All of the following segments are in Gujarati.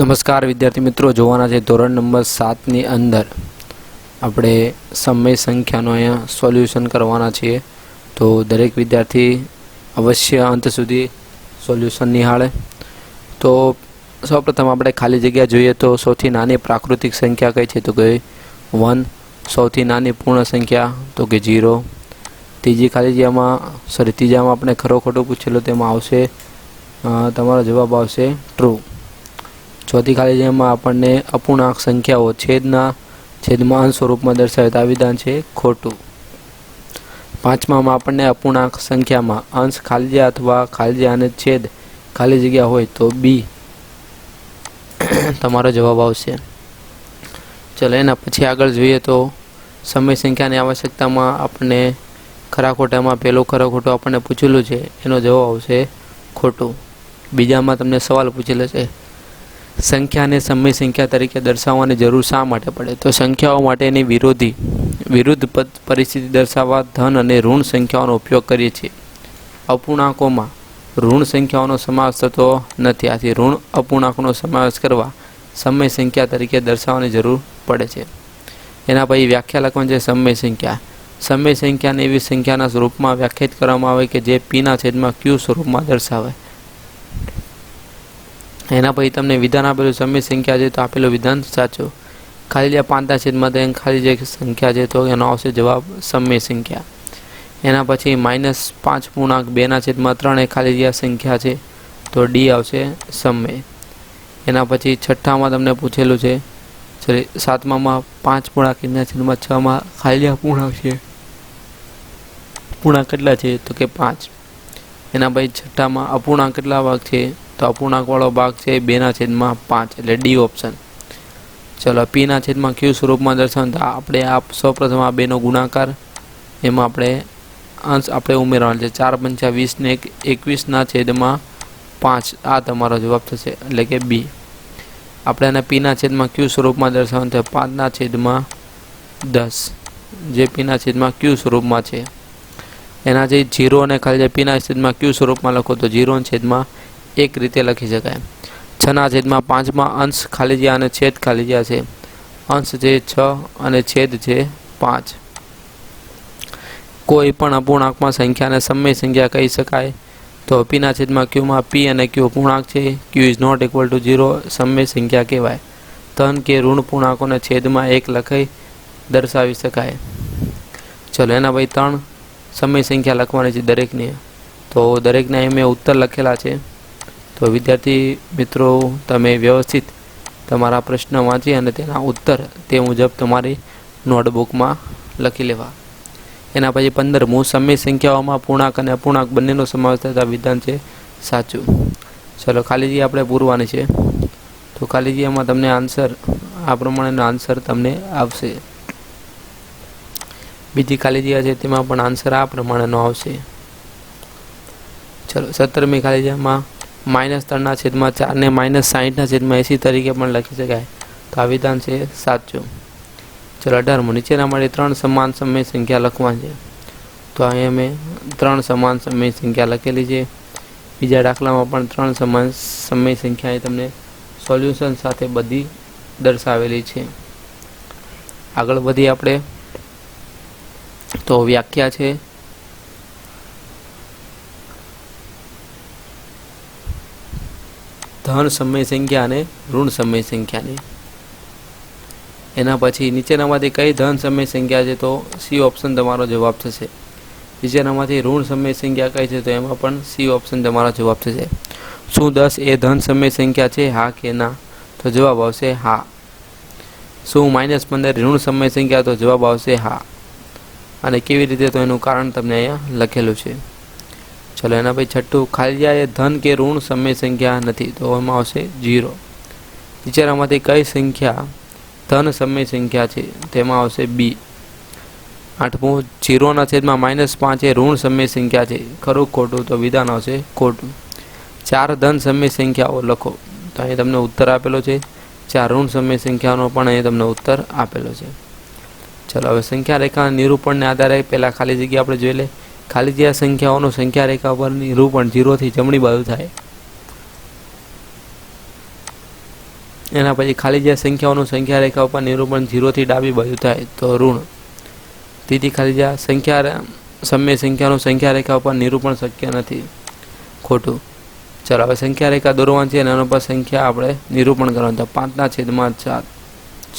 નમસ્કાર વિદ્યાર્થી મિત્રો, જોવાના છે ધોરણ નંબર સાતની અંદર. આપણે સમય સંખ્યાનો અહીંયા સોલ્યુશન કરવાના છીએ. તો દરેક વિદ્યાર્થી અવશ્ય અંત સુધી સોલ્યુશન નિહાળે. તો સૌપ્રથમ આપણે ખાલી જગ્યા જોઈએ તો સૌથી નાની પ્રાકૃતિક સંખ્યા કઈ છે? તો કે વન, સૌથી નાની પૂર્ણ સંખ્યા, તો કે જીરો ત્રીજી ખાલી જગ્યામાં સોરી ત્રીજામાં આપણે ખરો ખોટું પૂછેલું, તેમાં આવશે તમારો જવાબ આવશે ટ્રુ ચોથી ખાલી જગ્યામાં આપણને અપૂર્ણાંક સંખ્યાઓ છેદના છેદમાં સ્વરૂપમાં દર્શાવતા વિધાન છે ખોટું. પાંચમામાં આપણને અપૂર્ણાંક સંખ્યામાં અંશ ખાલી અથવા ખાલી અને છેદ ખાલી જગ્યા હોય તો બી. તમારો જવાબ આવશે. ચલો એના પછી આગળ જોઈએ તો સમય સંખ્યાની આવશ્યકતામાં આપણને ખરા ખોટામાં પહેલો ખરો ખોટો આપણને પૂછેલું છે, એનો જવાબ આવશે ખોટું. બીજામાં તમને સવાલ પૂછેલો છે સંખ્યાને સમય સંખ્યા તરીકે દર્શાવવાની જરૂર શા માટે પડે? તો સંખ્યાઓ માટેની વિરોધી, વિરુદ્ધ પરિસ્થિતિ દર્શાવવા ધન અને ઋણ સંખ્યાઓનો ઉપયોગ કરીએ છીએ. અપૂર્ણાંકોમાં ઋણ સંખ્યાઓનો સમાવેશ થતો નથી. આથી ઋણ અપૂર્ણાંકનો સમાવેશ કરવા સમય સંખ્યા તરીકે દર્શાવવાની જરૂર પડે છે. એના પછી વ્યાખ્યા લખવાની છે સમય સંખ્યા. સમય સંખ્યાને એવી સંખ્યાના સ્વરૂપમાં વ્યાખ્યાયિત કરવામાં આવે કે જે પીના છેદમાં ક્યુ સ્વરૂપમાં દર્શાવે. એના પછી તમને વિધાન આપેલું સમય સંખ્યા છે તો આપેલું વિધાન સાચું. ખાલી જે પાંચના છેદમાં તો ખાલી જે સંખ્યા છે તો એનો આવશે જવાબ સમય સંખ્યા. એના પછી માઇનસ પાંચ પૂર્ણાંક બેના છેદમાં ત્રણ એ ખાલી જે સંખ્યા છે, તો ડી આવશે સમય એના પછી છઠ્ઠામાં તમને પૂછેલું છે સોરી સાતમામાં પાંચ પૂર્ણાંક એના છેદમાં છમાં ખાલી પૂર્ણાંક છે. પૂર્ણાંક કેટલા છે? તો કે પાંચ. એના પછી છઠ્ઠામાં અપૂર્ણાંક કેટલા ભાગ છે? તો અપૂર્ણાંકવાળો ભાગ છે બેના છેદમાં પાંચ, એટલે ડી ઓપ્શન. ચલો પીના છેદમાં ક્યુ સ્વરૂપમાં દર્શાવવાનું તો આપણે આ સૌપ્રથમ આ બેનો ગુણાકાર, એમાં આપણે અંશ આપણે ઉમેરવાનો છે. ચાર પંચા વીસને એક એકવીસના છેદમાં પાંચ, આ તમારો જવાબ થશે, એટલે કે બી. આપણે આને પીના છેદમાં ક્યુ સ્વરૂપમાં દર્શાવવાનું છે પાંચના છેદમાં દસ, જે પીના છેદમાં ક્યુ સ્વરૂપમાં છે. એના જે જીરો અને ખાલી જે પીના છેદમાં ક્યુ સ્વરૂપમાં લખો તો જીરો છેદમાં એક રીતે લખી શકાય. છના છેદમાં પાંચમાં અંશ ખાલી જગ્યા અને છેદ ખાલી જગ્યા છે. અંશ છે છ અને છેદ છે પાંચ. કોઈ પણ અપૂર્ણાંકમાં સંખ્યાને સમય સંખ્યા કહી શકાય તો પીના છેદમાં ક્યુમાં પી અને ક્યુ પૂર્ણાંક છે. Q is not equal to zero સમય સંખ્યા કહેવાય. ધન કે ઋણ પૂર્ણાંકોને છેદમાં એક લખાઈ દર્શાવી શકાય. ચલો એના ભાઈ ત્રણ સમય સંખ્યા લખવાની છે દરેકની. તો દરેકના એમ ઉત્તર લખેલા છે. તો વિદ્યાર્થી મિત્રો, તમે વ્યવસ્થિત તમારા પ્રશ્ન વાંચી અને તેના ઉત્તર તે મુજબ તમારી નોટબુકમાં લખી લેવા. એના પછી પંદરમું સમય સંખ્યાઓમાં પૂર્ણાંક અને અપૂર્ણાંક બંનેનો સમાવેશ થતા વિધાન છે સાચું. ચલો, ખાલીજી આપણે પૂરવાની છે. તો ખાલીજી, એમાં તમને આન્સર, આ પ્રમાણેનો આન્સર તમને આવશે. બીજી ખાલીજી છે, તેમાં પણ આન્સર આ પ્રમાણેનો આવશે. ચલો, સત્તરમી ખાલી જગ્યામાં માઇનસ ત્રણના છેદમાં ચારને માઇનસ સાહીઠના છેદમાં એંસી તરીકે પણ લખી શકાય. તો આ વિધાન છે સાચું. ચલો અઢારમું. નીચેના માટે ત્રણ સમાન સમય સંખ્યા લખવાની છે. તો અહીંયા મેં ત્રણ સમાન સમય સંખ્યા લખેલી છે. બીજા દાખલામાં પણ ત્રણ સમાન સમય સંખ્યા તમને સોલ્યુશન સાથે બધી દર્શાવેલી છે. આગળ વધી આપણે. તો વ્યાખ્યા છે ધન સમય સંખ્યા અને ઋણ સમય સંખ્યાની એના પછી નીચેનામાંથી કઈ ધન સમય સંખ્યા છે તો સી ઓપ્શન તમારો જવાબ થશે. નીચેનામાંથી ઋણ સમય સંખ્યા કઈ છે તો એમાં પણ સી ઓપ્શન તમારો જવાબ થશે. શું દસ એ ધન સમય સંખ્યા છે? હા કે ના? તો જવાબ આવશે હા. શું માઇનસ પંદર ઋણ સમય સંખ્યા તો જવાબ આવશે હા. અને કેવી રીતે તો એનું કારણ તમને અહીંયા લખેલું છે. ચલો એના પછી છઠ્ઠું ખાલી જાય એ ધન કે ઋણ સમય સંખ્યા નથી, તો એમાં આવશે જીરો. નીચેનામાંથી કઈ સંખ્યા? ધન સમય સંખ્યા છે, તેમાં આવશે બી. આઠમું, જીરોના છેદમાં માઇનસ પાંચ એ ઋણ સમય સંખ્યા છે, ખરું ખોટું? તો વિધાન આવશે ખોટું. ચાર ધન સમય સંખ્યાઓ લખો. તો અહીં તમને ઉત્તર આપેલો છે. ચાર ઋણ સમય સંખ્યાનો પણ અહીં તમને ઉત્તર આપેલો છે. ચલો હવે સંખ્યા રેખાના નિરૂપણને આધારે પહેલાં ખાલી જગ્યા આપણે જોઈ લે ખાલી જગ્યા સંખ્યાઓનું સંખ્યા રેખા પરની નિરૂપણ જીરોથી જમણી બાજુ થાય. એના પછી ખાલી જે સંખ્યાઓનું સંખ્યા રેખા ઉપર નિરૂપણ ઝીરોથી ડાબી બાજુ થાય તો ઋણ. તેથી ખાલી જે સંખ્યા સમય સંખ્યાનું સંખ્યા રેખા ઉપર નિરૂપણ શક્ય નથી. ખોટું. ચાલો, હવે સંખ્યા રેખા દોરવાની છે અને એના પર સંખ્યા આપણે નિરૂપણ કરવાનું તો પાંચના છેદમાં ચાર.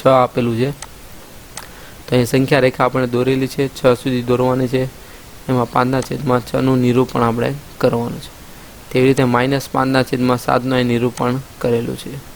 છ આપેલું છે. તો અહીં સંખ્યા રેખા આપણે દોરેલી છે. છ સુધી દોરવાની છે. એમાં પાંચના છેદમાં છનું નિરૂપણ આપણે કરવાનું છે. તેવી રીતે માઇનસ પાંચના છેદમાં સાતનું અહીં નિરૂપણ કરેલું છે.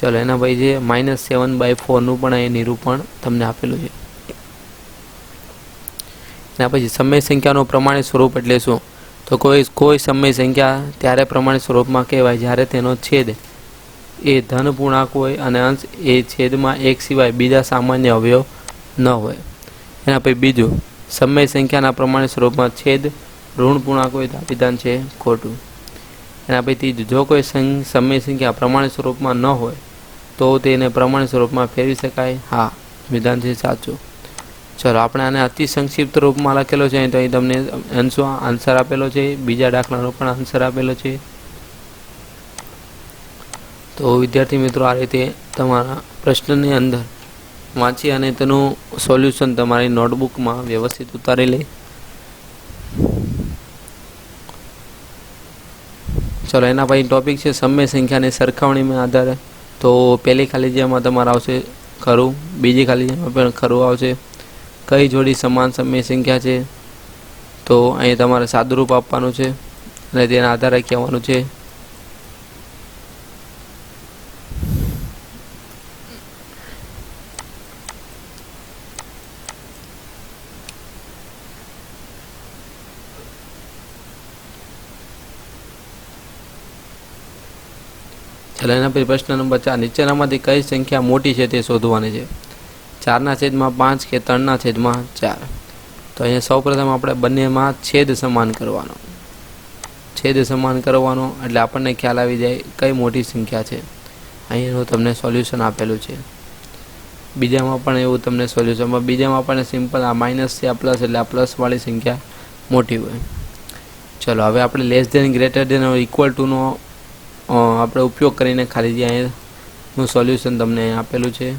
ચલો, એના પછી જે માઇનસ સેવન બાય ફોરનું પણ અહીં નિરૂપણ તમને આપેલું છે. એના પછી સમય સંખ્યાનું પ્રમાણિત સ્વરૂપ એટલે શું? તો કોઈ કોઈ સમય સંખ્યા ત્યારે પ્રમાણિત સ્વરૂપમાં કહેવાય જ્યારે તેનો છેદ એ ધન પૂર્ણાંક હોય અને અંશ એ છેદમાં એક સિવાય બીજા સામાન્ય અવયવ ન હોય. એના પછી બીજું સમય સંખ્યાના પ્રમાણે સ્વરૂપમાં છેદ, ઋણ પૂર્ણાંકો તો વિધાન છે, ખોટું. એના પછી જો કોઈ સમય સંખ્યા પ્રમાણે સ્વરૂપમાં ન હોય, તો તેને પ્રમાણે સ્વરૂપમાં ફેરવી શકાય. હા, વિધાન છે સાચું. ચલો, આપણે આને અતિ સંક્ષિપ્ત રૂપમાં લખેલો છે, તો અહીં તમને અંશો આન્સર આપેલો છે, બીજા દાખલાનો પણ આન્સર આપેલો છે. તો વિદ્યાર્થી મિત્રો, આ રીતે તમારા પ્રશ્નની અંદર વાંચી અને તેનું સોલ્યુશન તમારી નોટબુકમાં વ્યવસ્થિત ઉતારી લે ચલો, એના પછી ટોપિક છે સમય સંખ્યાની સરખામણીમાં આધારે. તો પહેલી ખાલી જેમાં તમારે આવશે ખરું, બીજી ખાલી જેમાં પણ ખરું આવશે. કઈ જોડી સમાન સમય સંખ્યા છે? તો અહીં તમારે સાદુરૂપ આપવાનું છે અને તેના આધારે કહેવાનું છે ચાલો એના પછી પ્રશ્ન નંબર ચાર, નીચેનામાંથી કઈ સંખ્યા મોટી છે તે શોધવાની છે? ચારના છેદમાં પાંચ કે ત્રણના છેદમાં ચાર? તો અહીંયા સૌપ્રથમ આપણે બંનેમાં છેદ સમાન કરવાનો. છેદ સમાન કરવાનો એટલે આપણને ખ્યાલ આવી જાય કઈ મોટી સંખ્યા છે. અહીંનું તમને સોલ્યુશન આપેલું છે. બીજામાં પણ એવું તમને સોલ્યુશન બીજામાં પણ સિમ્પલ આ માઇનસ છે, આ પ્લસ એટલે આ પ્લસવાળી સંખ્યા મોટી હોય. ચલો, હવે આપણે less than greater than equal ટુનો આપણે ઉપયોગ કરીને ખાલી જે અહીંનું સોલ્યુશન તમને આપેલું છે.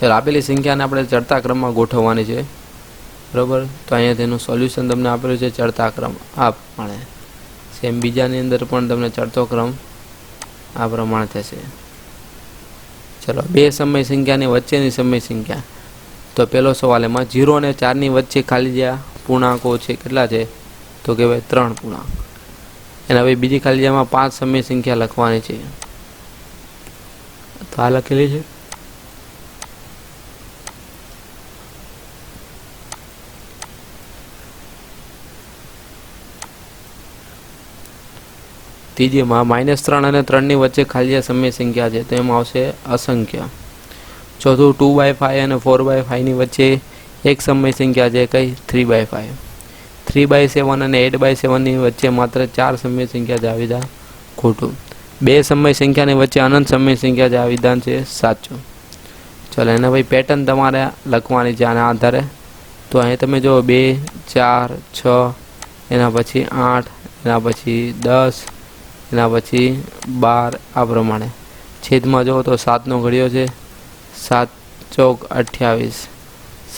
ચાલો, આપેલી સંખ્યાને આપણે ચડતા ક્રમમાં ગોઠવવાની છે. બરાબર? તો અહીંયા તેનું સોલ્યુશન તમને આપેલું છે ચડતા ક્રમ. આ પ્રમાણે. સેમ બીજાની અંદર પણ તમને ચડતો ક્રમ આ પ્રમાણે થશે. ચલો, બે સમય સંખ્યાની વચ્ચેની સમય સંખ્યા. તો પહેલો સવાલ એમાં જીરો અને ચારની વચ્ચે ખાલી જ્યાં પૂર્ણાંકો છે, કેટલા છે? તો કહેવાય ત્રણ પૂર્ણાંક. એના હવે બીજી ખાલી જેમાં પાંચ સમય સંખ્યા લખવાની છે. તો આ લખેલી છે? ત્રીજીમાં માઇનસ ત્રણ અને ત્રણની વચ્ચે ખાલી સમય સંખ્યા છે, તો એમાં આવશે અસંખ્ય. ચોથું ટુ બાય ફાઈવ અને ફોર બાય ફાઈવની વચ્ચે એક સમય સંખ્યા છે કઈ? Three by five three by seven અને એટ બાય સેવનની વચ્ચે માત્ર ચાર સમય સંખ્યા છે આ ખોટું. બે સમય સંખ્યાની વચ્ચે અનંત સમય સંખ્યા છે આ છે સાચું. ચલો એના ભાઈ પેટર્ન તમારે લખવાની છે આના આધારે. તો અહીં તમે જો બે, ચાર, છ, એના પછી આઠ, એના પછી દસ, એના પછી બાર, આ પ્રમાણે. છેદમાં જુઓ તો સાતનો ઘડિયો છે સાત ચોક અઠ્યાવીસ.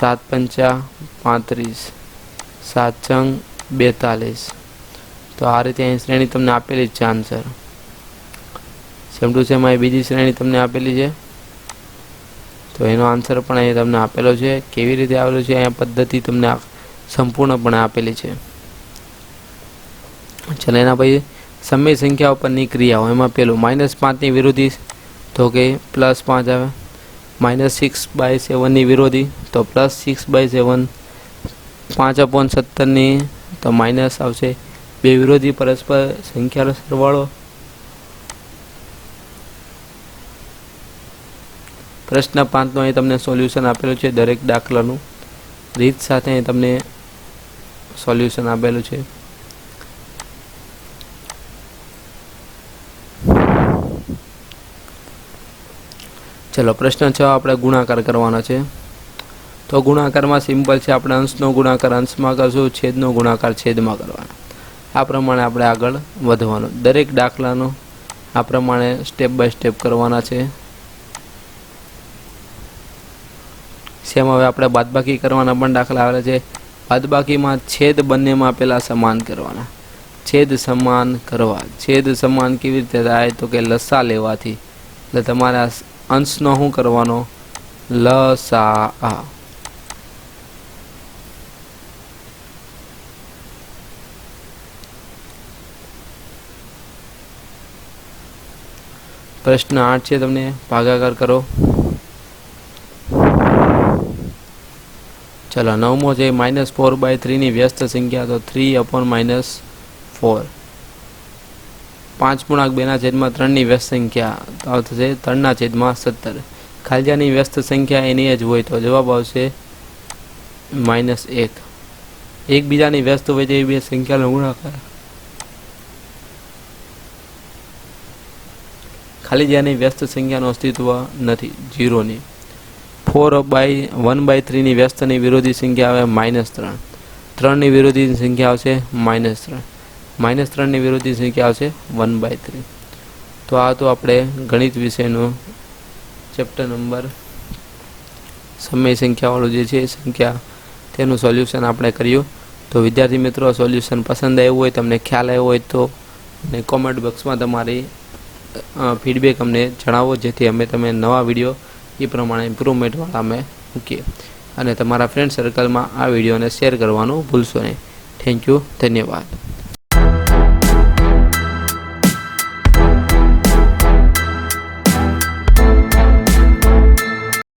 સાત પંચા પાંત્રીસ, સાત ચંગ બેતાલીસ. તો આ રીતે અહીં શ્રેણી તમને આપેલી જ છે આન્સર સેમ ટુ સેમ અહીં બીજી શ્રેણી તમને આપેલી છે. તો એનો આન્સર પણ અહીં તમને આપેલો છે. કેવી રીતે આવેલો છે? અહીંયા પદ્ધતિ તમને સંપૂર્ણપણે આપેલી છે. ચાલો એના પછી સમય સંખ્યા ઉપરની ક્રિયાઓ. એમાં પેલું માઇનસ પાંચની વિરોધી તો કે પ્લસ પાંચ આવે. માઇનસ સિક્સ બાય સેવનની વિરોધી, તો પ્લસ સિક્સ બાય સેવન પાંચ અપોન સત્તરની તો માઇનસ આવશે. બે વિરોધી પરસ્પર સંખ્યાનો સરવાળો. પ્રશ્ન પાંચનો અહીં તમને સોલ્યુશન આપેલું છે દરેક દાખલાનું. રીત સાથે અહીં તમને સોલ્યુશન આપેલું છે. ચલો પ્રશ્ન છ, આપણે ગુણાકાર કરવાનો છે. તો ગુણાકારમાં સિમ્પલ છે, આપણે અંશનો ગુણાકાર, અંશમાં કરશું, છેદનો ગુણાકાર, છેદમાં કરવાનો. આ પ્રમાણે આપણે આગળ વધવાનું. દરેક દાખલાનો આ પ્રમાણે સ્ટેપ બાય સ્ટેપ કરવાના છે. સેમ હવે આપણે બાદબાકી કરવાના પણ દાખલા આવેલા છે. બાદબાકીમાં છેદ બંનેમાં પહેલાં સમાન કરવાના. છેદ સમાન કરવા. છેદ સમાન કેવી રીતે થાય? તો કે લસા લેવાથી. એટલે તમારે અંશનો શું કરવાનો? લસા પ્રશ્ન આઠ છે તમને, ભાગાકાર કરો. ચલો, નવમો છે માઇનસ ફોર બાય થ્રીની વ્યસ્ત સંખ્યા, તો થ્રી અપોન માઇનસ ફોર પાંચ પૂર્ણાંક બેના છેદમાં ત્રણની વ્યસ્ત સંખ્યા. તો થશે ત્રણના છેદમાં સત્તર. ખાલજાની વ્યસ્ત સંખ્યા એની જ હોય તો જવાબ આવશે માઇનસ એક. એકબીજાની વ્યસ્ત હોય તેવી બે સંખ્યાનો ગુણાકાર. ખાલી જ્યાંની વ્યસ્ત સંખ્યાનું અસ્તિત્વ નથી જીરોની ફોર બાય વન બાય થ્રીની વ્યસ્તની વિરોધી સંખ્યા આવે માઇનસ ત્રણ. ત્રણની વિરોધી સંખ્યા આવશે માઇનસ ત્રણ. માઇનસ ત્રણની વિરોધી સંખ્યા આવશે વન બાય થ્રી. તો આ તો આપણે ગણિત વિષયનું ચેપ્ટર નંબર સમય સંખ્યાવાળું જે છે સંખ્યા, તેનું સોલ્યુશન આપણે કર્યું. તો વિદ્યાર્થી મિત્રો, સોલ્યુશન પસંદ આવ્યું હોય, તમને ખ્યાલ આવ્યો હોય તો અને કોમેન્ટ બોક્સમાં તમારી ફીડબેક અમને જણાવો, જેથી અમે તમે નવા વીડિયો એ પ્રમાણે ઇમ્પ્રુવમેન્ટવાળા અમે મૂકીએ. અને તમારા ફ્રેન્ડ સર્કલમાં આ વિડીયોને શેર કરવાનું ભૂલશો નહીં. થેન્ક યુ ધન્યવાદ.